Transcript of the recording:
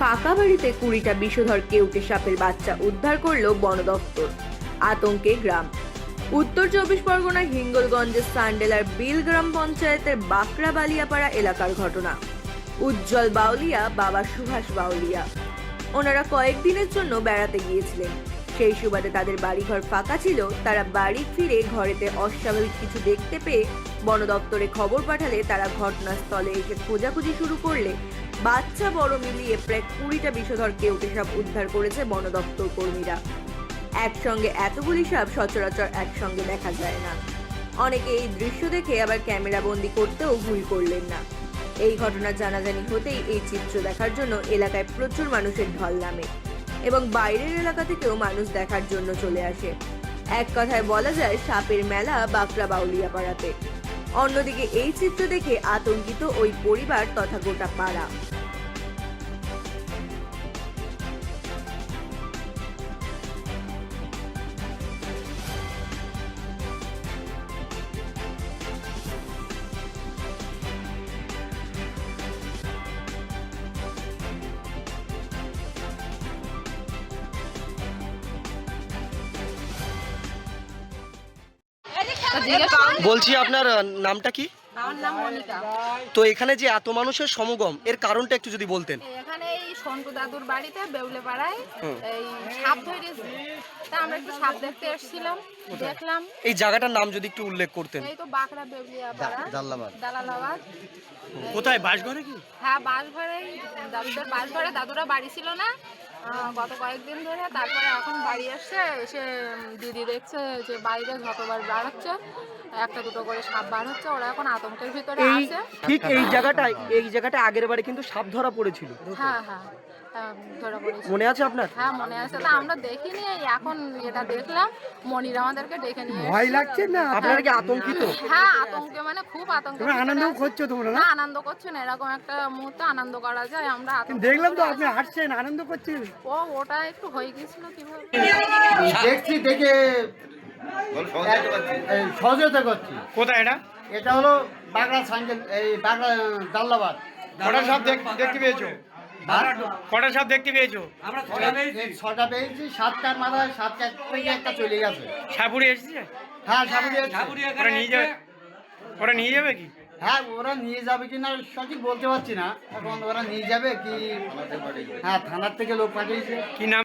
ফাঁকা বাড়িতে কুড়িটা বিষধর কেউটে সাপের বাচ্চা উদ্ধার করল বন দপ্তর। আতঙ্কে গ্রাম। উত্তর চব্বিশ পরগনার হিঙ্গলগঞ্জের সান্ডেলার বিল গ্রাম পঞ্চায়েতের বাঁকড়া বালিয়াপাড়া এলাকার ঘটনা। উজ্জ্বল বাউলিয়া, বাবা সুভাষ বাউলিয়া। ওনারা কয়েকদিনের জন্য বেড়াতে গিয়েছিলেন। সেই সুবাদে তাদের বাড়িঘর ফাঁকা ছিল। তারা বাড়ি ফিরে ঘরেতে অস্বাভাবিক কিছু দেখতে পেয়ে বন দপ্তরে খবর পাঠালে তারা ঘটনাস্থলে এসে খোঁজাখুঁজি শুরু করলে বাচ্চা বড় মিলিয়ে প্রায় কুড়িটা বিষধর কেউটে সাপ উদ্ধার করেছে বন দপ্তর কর্মীরা। একসঙ্গে এতগুলি সাপ সচরাচর একসঙ্গে দেখা যায় না। অনেকে এই দৃশ্য দেখে আবার ক্যামেরা বন্দি করতেও ভুল করলেন না। এই ঘটনা জানাজানি হতেই এই চিত্র দেখার জন্য এলাকায় প্রচুর মানুষের ঢল নামে এবং বাইরের এলাকা থেকেও মানুষ দেখার জন্য চলে আসে। এক কথায় বলা যায়, সাপের মেলা বাঁকড়া বাউলিয়া পাড়াতে অন্যদিকে এই চিত্র দেখে আতঙ্কিত ওই পরিবার তথা গোটা পাড়া। বলছি আপনার নামটা কি? তো এখানে যে এত মানুষের সমগম এর কারণটা একটু যদি বলতেন। এখানে এই সন্টু দাদুর বাড়িতে বেউলে পাড়ায় এই সাপ ধরেছে। তা আমরা একটু সাপ দেখতে এসেছিলাম দেখলাম। এই জায়গাটার নাম যদি একটু উল্লেখ করতেন। এই তো বাঁকড়া বেউলিয়া পাড়া জাল্লাবাদ। দালালাবাদ কোথায় বাসঘরে কি? হ্যাঁ বাস ঘরে দাদুদের বাস ঘরে দাদুরা বাড়ি ছিল না। গত কয়েকদিন ধরে তারপরে এখন বাড়ি এসছে এসে দিদি দেখছে যে বাইরে যতবার বার হচ্ছে একটা দুটো করে সাপ বার হচ্ছে ওরা এখন আতঙ্কের ভিতরে আছে। ঠিক এই জায়গাটায় এই জায়গাটা আগের বারে কিন্তু সাপ ধরা পড়েছিল। হ্যাঁ হ্যাঁ। ধরা পড়েছে। মনে আছে আপনার? হ্যাঁ মনে আছে। তা আমরা দেখিনি এই এখন এটা দেখলাম। মনির আমাদেরকে ডেকে নিয়ে ভয় লাগছে না? আপনারা কি আতঙ্কিত? হ্যাঁ আতঙ্কে মানে খুব আতঙ্ক তোমরা আনন্দ করছ তোমরা না? আনন্দ করছে না এরকম একটা মুহূর্তে আনন্দ করা যায় আমরা আতঙ্কে দেখলাম তো আপনি হাঁটছেন আনন্দ করছেন। ও ওটা একটু হয়ে গেছিল কীভাবে? দেখছি দেখে সহযোগিতা করছি। কোথায় এটা? এটা হলো বাগড়া সাইকেল এই বাগড়া সাপ দেখ- দেখতে পেয়েছ? কটা সাপ দেখতে পেয়েছ? ছটা পেয়েছি। সাতটার মাথায় সাতটা একটা চলে গেছে। সাপুরি এসেছে? হ্যাঁ সাপুরি ওরা নিয়ে যাবে ওরা নিয়ে যাবে কি? হ্যাঁ ওরা নিয়ে যাবে কি না সঠিক বলতে পারছি না। এখন ওরা নিয়ে যাবে কি হ্যাঁ থানার থেকে লোক পাঠিয়েছে। কি নাম?